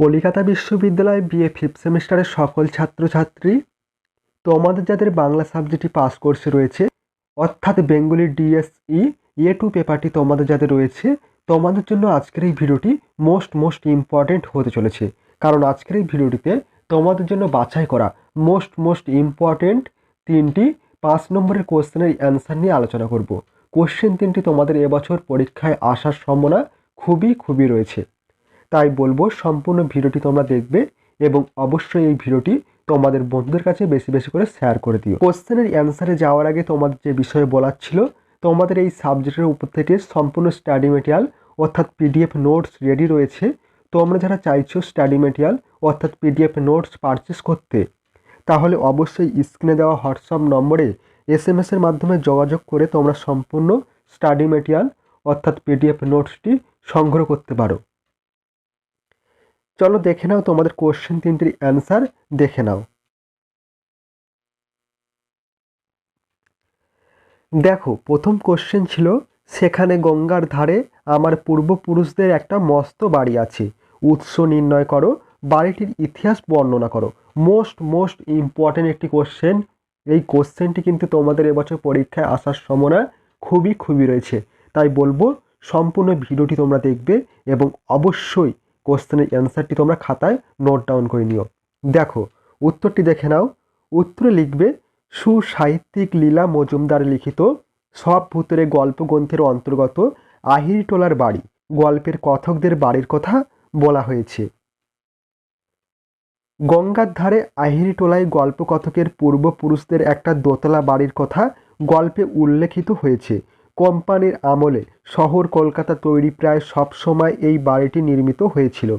কলিকাতা বিশ্ববিদ্যালয় BA fifth সেমিস্টারের সকল ছাত্রছাত্রী, তোমাদের যাদের বাংলা সাবজেক্টটি পাস কোর্সে রয়েছে, অর্থাৎ বেঙ্গলি ডিএসই এ টু পেপারটি তোমাদের যাদের রয়েছে, তোমাদের জন্য আজকের এই ভিডিওটি মোস্ট মোস্ট ইম্পর্ট্যান্ট হতে চলেছে। কারণ আজকের এই ভিডিওটিতে তোমাদের জন্য বাছাই করা মোস্ট মোস্ট ইম্পর্ট্যান্ট তিনটি পাঁচ নম্বরের কোশ্চেনের অ্যান্সার নিয়ে আলোচনা করব। কোশ্চেন তিনটি তোমাদের এবছর পরীক্ষায় আসার সম্ভাবনা খুবই খুবই রয়েছে। তাই বলব সম্পূর্ণ ভিডিওটি তোমরা দেখবে এবং অবশ্যই এই ভিডিওটি তোমাদের বন্ধুদের কাছে বেশি বেশি করে শেয়ার করে দিও। কোশ্চেনের অ্যান্সারে যাওয়ার আগে তোমাদের যে বিষয়ে বলার ছিল, তোমাদের এই সাবজেক্টের উপর থেকে সম্পূর্ণ স্টাডি মেটেরিয়াল অর্থাৎ পিডিএফ নোটস রেডি রয়েছে। তোমরা যারা চাইছো স্টাডি মেটেরিয়াল অর্থাৎ পিডিএফ নোটস পারচেস করতে, তাহলে অবশ্যই স্ক্রিনে দেওয়া হোয়াটসঅ্যাপ নম্বরে এস এম এসের মাধ্যমে যোগাযোগ করে তোমরা সম্পূর্ণ স্টাডি মেটেরিয়াল অর্থাৎ পিডিএফ নোটসটি সংগ্রহ করতে পারো। চলো দেখে নাও তোমাদের কোশ্চেন তিনটির অ্যান্সার দেখে নাও। দেখো, প্রথম কোশ্চেন ছিল, সেখানে গঙ্গার ধারে আমার পূর্বপুরুষদের একটা মস্ত বাড়ি আছে। উৎস নির্ণয় করো, বাড়িটির ইতিহাস বর্ণনা করো। মোস্ট মোস্ট ইম্পর্ট্যান্ট একটি কোশ্চেন এই কোশ্চেনটি কিন্তু তোমাদের এবছর পরীক্ষায় আসার সম্ভাবনা খুবই খুবই রয়েছে। তাই বলব, সম্পূর্ণ ভিডিওটি তোমরা দেখবে এবং অবশ্যই কোশ্চেনের অ্যান্সারটি তোমরা খাতায় নোট ডাউন করে নিও। দেখো, উত্তরটি দেখে নাও। উত্তরে লিখবে, সুসাহিত্যিক লীলা মজুমদার লিখিত সব ভূতের গল্প গ্রন্থের অন্তর্গত আহিরিটোলার বাড়ি। গল্পের কথকদের বাড়ির কথা বলা হয়েছে। গঙ্গার ধারে আহিরিটোলায় গল্পকথকের পূর্বপুরুষদের একটা দোতলা বাড়ির কথা গল্পে উল্লেখিত হয়েছে। কোম্পানির আমলে শহর কলকাতা তৈরি প্রায় সব সময় এই বাড়িটি নির্মিত হয়েছিল।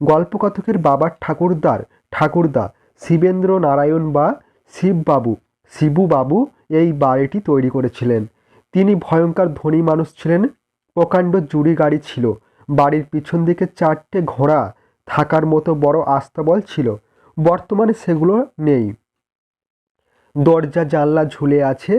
গল্পকথকের বাবার ঠাকুরদার ঠাকুরদা শিবেন্দ্র নারায়ণ বা শিববাবু, শিবুবাবু এই বাড়িটি তৈরি করেছিলেন। তিনি ভয়ঙ্কর ধনী মানুষ ছিলেন, প্রকাণ্ড জুড়ি গাড়ি ছিল, বাড়ির পিছন দিকে চারটে ঘোড়া থাকার মতো বড় আস্তাবল ছিল, বর্তমানে সেগুলো নেই। দরজা জানলা ঝুলে আছে,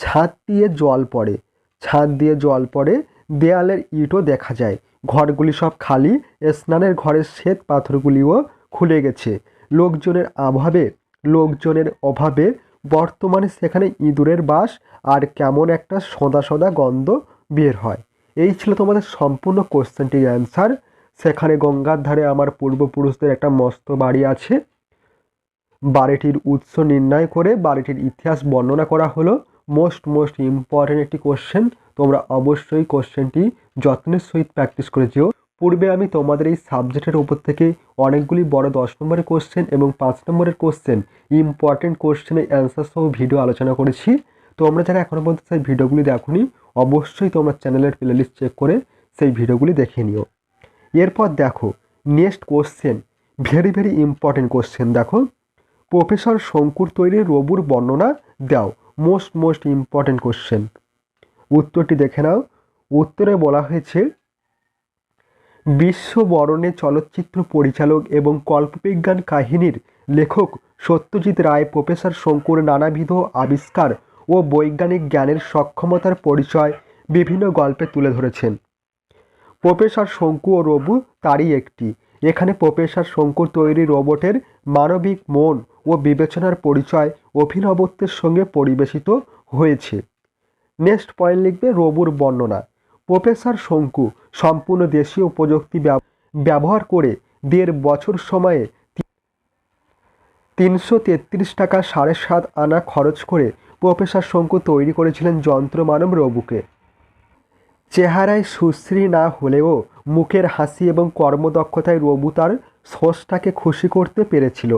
ছাদ দিয়ে জল পড়ে। ছাদ দিয়ে জল পড়ে, দেয়ালের ইটও দেখা যায়। ঘরগুলি সব খালি, স্নানের ঘরের শ্বেত পাথরগুলিও খুলে গেছে। লোকজনের অভাবে লোকজনের অভাবে বর্তমানে সেখানে ইঁদুরের বাস আর কেমন একটা সদা সদা গন্ধ বের হয়। এই ছিল তোমাদের সম্পূর্ণ কোশ্চেনটির অ্যান্সার। সেখানে গঙ্গার ধারে আমার পূর্বপুরুষদের একটা মস্ত বাড়ি আছে। বাড়িটির উৎস নির্ণয় করে বাড়িটির ইতিহাস বর্ণনা করা হলো। মোস্ট মোস্ট ইম্পর্ট্যান্ট একটি কোশ্চেন তোমরা অবশ্যই কোশ্চেনটি যত্নের সহিত প্র্যাকটিস করে যেও। পূর্বে আমি তোমাদের এই সাবজেক্টের উপর থেকে অনেকগুলি বড় দশ নম্বরের কোশ্চেন এবং পাঁচ নম্বরের কোশ্চেন ইম্পর্টেন্ট কোশ্চেনের অ্যান্সার সহ ভিডিও আলোচনা করেছি। তোমরা যারা এখনও পর্যন্ত সেই ভিডিওগুলি দেখোনি, অবশ্যই তোমরা চ্যানেলের প্লেলিস্ট চেক করে সেই ভিডিওগুলি দেখে নিও। এরপর দেখো next question very very important question দেখো। প্রফেসর শঙ্কুর তৈরির রবুর বর্ণনা দাও। মোস্ট মোস্ট ইম্পর্টেন্ট কোশ্চেন উত্তরটি দেখে নাও। উত্তরে বলা হয়েছে, বিশ্ববরণে চলচ্চিত্র পরিচালক এবং কল্পবিজ্ঞান কাহিনীর লেখক সত্যজিৎ রায়, প্রফেসর শঙ্কুর নানাবিধ আবিষ্কার ও বৈজ্ঞানিক জ্ঞানের সক্ষমতার পরিচয় বিভিন্ন গল্পে তুলে ধরেছেন। প্রফেসর শঙ্কু ও রবু তারই একটি। এখানে প্রফেসর শঙ্কুর তৈরি রোবটের মানবিক মন ও বিবেচনার পরিচয় অভিনবত্বের সঙ্গে পরিবেশিত হয়েছে। নেক্সট পয়েন্ট লিখবে রবুর বর্ণনা। প্রফেসর শঙ্কু সম্পূর্ণ দেশীয় প্রযুক্তি ব্যবহার করে দেড় বছর সময়ে তিনশো তেত্রিশ টাকা সাড়ে সাত আনা খরচ করে প্রফেসর শঙ্কু তৈরি করেছিলেন যন্ত্রমানব রবুকে। চেহারায় সুশ্রী না হলেও মুখের হাসি এবং কর্মদক্ষতায় রবু তার স্রষ্টাকে খুশি করতে পেরেছিল।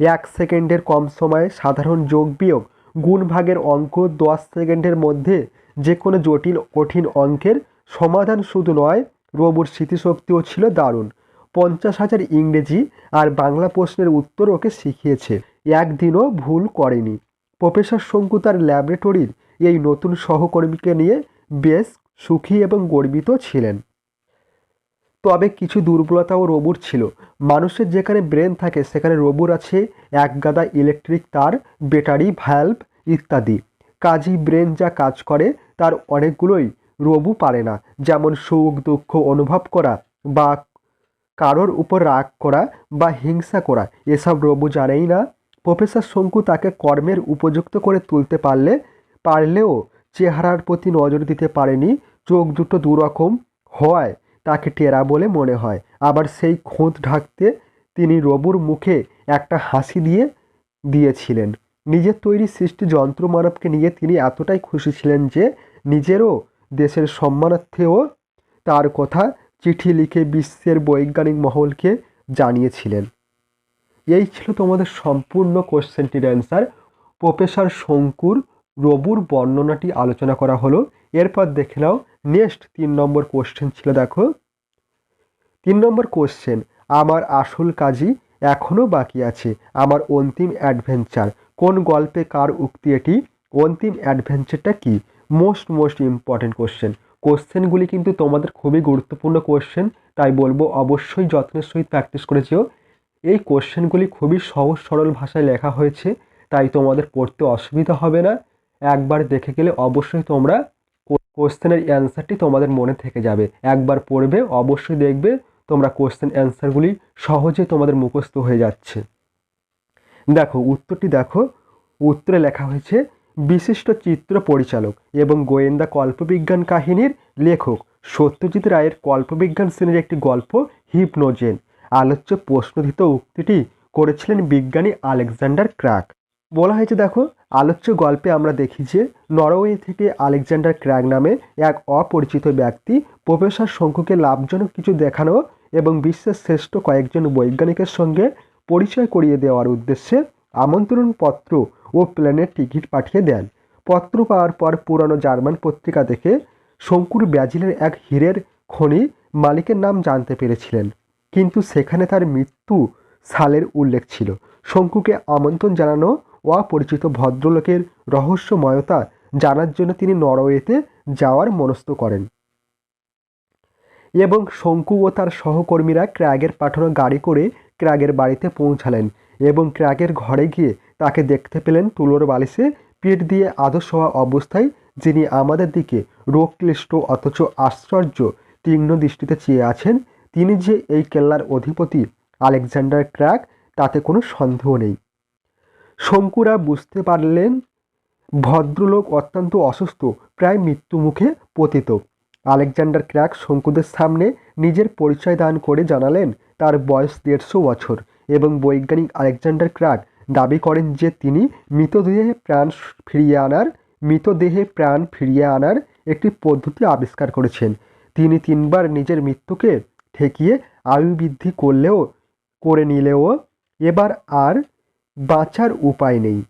এক সেকেন্ডের কম সময়ে সাধারণ যোগ বিয়োগ গুণ ভাগের অঙ্ক দশ সেকেন্ডের মধ্যে যে কোনো জটিল, কঠিন অঙ্কের সমাধান শুধু নয়, রবুর স্মৃতিশক্তিও ছিল দারুণ। পঞ্চাশ হাজার ইংরেজি আর বাংলা প্রশ্নের উত্তর ওকে শিখিয়েছে। একদিনও ভুল করেনি। প্রফেসর শঙ্কু তার ল্যাবরেটরির এই নতুন সহকর্মীকে নিয়ে বেশ সুখী এবং গর্বিত ছিলেন। তবে কিছু দুর্বলতাও রবুর ছিল। মানুষের যেখানে ব্রেন থাকে, সেখানে রবুর আছে, এক গাদা ইলেকট্রিক তার, ব্যাটারি ভ্যালভ ইত্যাদি। কাজী ব্রেন যা কাজ করে, তার অনেকগুলোই রবু পারে না। যেমন সুখ, দুঃখ অনুভব করা বা কারোর উপর রাগ করা বা হিংসা করা। এসব রবু জানেই না। প্রফেসর শঙ্কু তাকে কর্মের উপযুক্ত করে তুলতে পারলে, পারলেও চেহারার প্রতি নজর দিতে পারেনি, চোখ দুটো দুরকম হওয়ায় তাকে টেরা বলে মনে হয়। আবার সেই খোঁত ঢাকতে তিনি রবুর মুখে একটা হাসি দিয়ে দিয়েছিলেন। নিজের তৈরি সৃষ্টি যন্ত্র মানবকে নিয়ে তিনি এতটাই খুশি ছিলেন যে নিজেরও দেশের সম্মানার্থেও তার কথা চিঠি লিখে বিশ্বের বৈজ্ঞানিক মহলকে জানিয়েছিলেন। এই ছিল তোমাদের সম্পূর্ণ কোশ্চেনটির অ্যান্সার। প্রফেসর শঙ্কুর রবুর বর্ণনাটি আলোচনা করা হলো। এরপর দেখে নাও নেক্সট তিন নম্বর কোশ্চেন ছিল দেখো। তিন নম্বর কোশ্চেন আমার আসল কাজই এখনও বাকি আছে, আমার অন্তিম অ্যাডভেঞ্চার কোন গল্পে কার উক্তি এটি? অন্তিম অ্যাডভেঞ্চারটা কি? মোস্ট মোস্ট ইম্পর্টেন্ট কোশ্চেন কোশ্চেনগুলি কিন্তু তোমাদের খুবই গুরুত্বপূর্ণ কোশ্চেন তাই বলব অবশ্যই যত্নের সহিত প্র্যাকটিস করেছিও এই কোশ্চেনগুলি খুবই সহজ সরল ভাষায় লেখা হয়েছে, তাই তোমাদের পড়তে অসুবিধা হবে না। একবার দেখে গেলে অবশ্যই তোমরা কোশ্চেনের অ্যান্সারটি তোমাদের মনে থেকে যাবে। একবার পড়বে, অবশ্যই দেখবে তোমরা কোশ্চেন অ্যান্সারগুলি সহজে তোমাদের মুখস্থ হয়ে যাচ্ছে। দেখো, উত্তরটি দেখো। উত্তরে লেখা হয়েছে, বিশিষ্ট চিত্র পরিচালক এবং গোয়েন্দা কল্পবিজ্ঞান কাহিনীর লেখক। সত্যজিৎ রায়ের কল্পবিজ্ঞান শ্রেণির একটি গল্প, হিপনোজেন। আলোচ্য প্রশ্নধিত উক্তিটি করেছিলেন বিজ্ঞানী আলেকজান্ডার ক্র্যাক বলা হয়েছে, দেখো আলোচ্য গল্পে আমরা দেখি যে নরওয়ে থেকে আলেকজান্ডার ক্র্যাগ নামে এক অপরিচিত ব্যক্তি প্রফেসর শঙ্কুকে লাভজনক কিছু দেখানো এবং বিশ্বের শ্রেষ্ঠ কয়েকজন বৈজ্ঞানিকের সঙ্গে পরিচয় করিয়ে দেওয়ার উদ্দেশ্যে আমন্ত্রণ পত্র ও প্লেনের টিকিট পাঠিয়ে দেন। পত্র পাওয়ার পর পুরানো জার্মান পত্রিকা দেখে শঙ্কুর ব্যাজিলের এক হীরের খনি মালিকের নাম জানতে পেরেছিলেন। কিন্তু সেখানে তার মৃত্যু সালের উল্লেখ ছিল। শঙ্কুকে আমন্ত্রণ জানানো অপরিচিত ভদ্রলোকের রহস্যময়তা জানার জন্য তিনি নরওয়েতে যাওয়ার মনস্থ করেন। এবং শঙ্কু ও তার সহকর্মীরা ক্র্যাগের পাঠানো গাড়ি করে ক্র্যাগের বাড়িতে পৌঁছালেন এবং ক্র্যাগের ঘরে গিয়ে তাকে দেখতে পেলেন তুলোর বালিশে পিঠ দিয়ে আদর্শ হওয়া অবস্থায় যিনি আমাদের দিকে রোগক্লিষ্ট অথচ আশ্চর্য তীক্ষ্ণ দৃষ্টিতে চেয়ে আছেন, তিনি যে এই কেল্লার অধিপতি আলেকজান্ডার ক্র্যাক তাতে কোনো সন্দেহ নেই। শঙ্কুরা বুঝতে পারলেন, ভদ্রলোক অত্যন্ত অসুস্থ, প্রায় মৃত্যুমুখে পতিত। আলেকজান্ডার ক্র্যাক শঙ্কুদের সামনে নিজের পরিচয় দান করে জানালেন, তার বয়স দেড়শো বছর এবং বৈজ্ঞানিক আলেকজান্ডার ক্র্যাক দাবি করেন যে তিনি মৃতদেহে প্রাণ ফিরিয়ে আনার, মৃতদেহে প্রাণ ফিরিয়ে আনার একটি পদ্ধতি আবিষ্কার করেছেন। তিনি তিনবার নিজের মৃত্যুকে ঠেকিয়ে আয়ু বৃদ্ধি করলেও, করে নিলেও এবার আর বাঁচার উপায় নেই।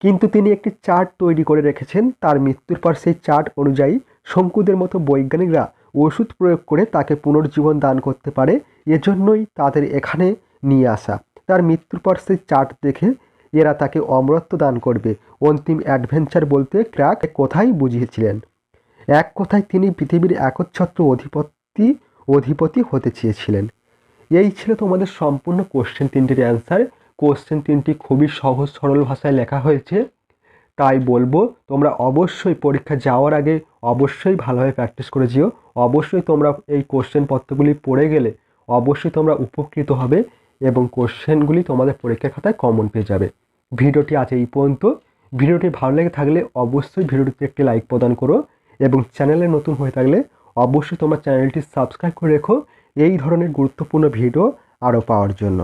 কিন্তু তিনি একটি চার্ট তৈরি করে রেখেছেন। তার মৃত্যুর পর সেই চার্ট অনুযায়ী শঙ্কুদের মতো বৈজ্ঞানিকরা ওষুধ প্রয়োগ করে তাকে পুনর্জীবন দান করতে পারে। এজন্যই তাদের এখানে নিয়ে আসা। তার মৃত্যুর পর সেই চার্ট দেখে এরা তাকে অমরত্ব দান করবে। অন্তিম অ্যাডভেঞ্চার বলতে ক্র্যাক কোথায় বুঝিয়েছিলেন? এক কথায় তিনি পৃথিবীর একচ্ছত্র অধিপতি অধিপতি হতে চেয়েছিলেন। এই ছিল তোমাদের সম্পূর্ণ কোশ্চেন তিনটির অ্যান্সার কোশ্চেন তিনটি খুবই সহজ, সরল ভাষায় লেখা হয়েছে। তাই বলব, তোমরা অবশ্যই পরীক্ষা যাওয়ার আগে অবশ্যই ভালোভাবে প্র্যাকটিস করে যেও। অবশ্যই তোমরা এই কোশ্চেন পত্রগুলি পড়ে গেলে অবশ্যই তোমরা উপকৃত হবে এবং কোশ্চেনগুলি তোমাদের পরীক্ষার খাতায় কমন পেয়ে যাবে। ভিডিওটি আছে এই পর্যন্ত। ভিডিওটি ভালো লেগে থাকলে অবশ্যই ভিডিওটিতে একটি লাইক প্রদান করো এবং চ্যানেলে নতুন হয়ে থাকলে অবশ্যই তোমার চ্যানেলটি সাবস্ক্রাইব করে রেখো। এই ধরনের গুরুত্বপূর্ণ ভিডিও আরও পাওয়ার জন্য।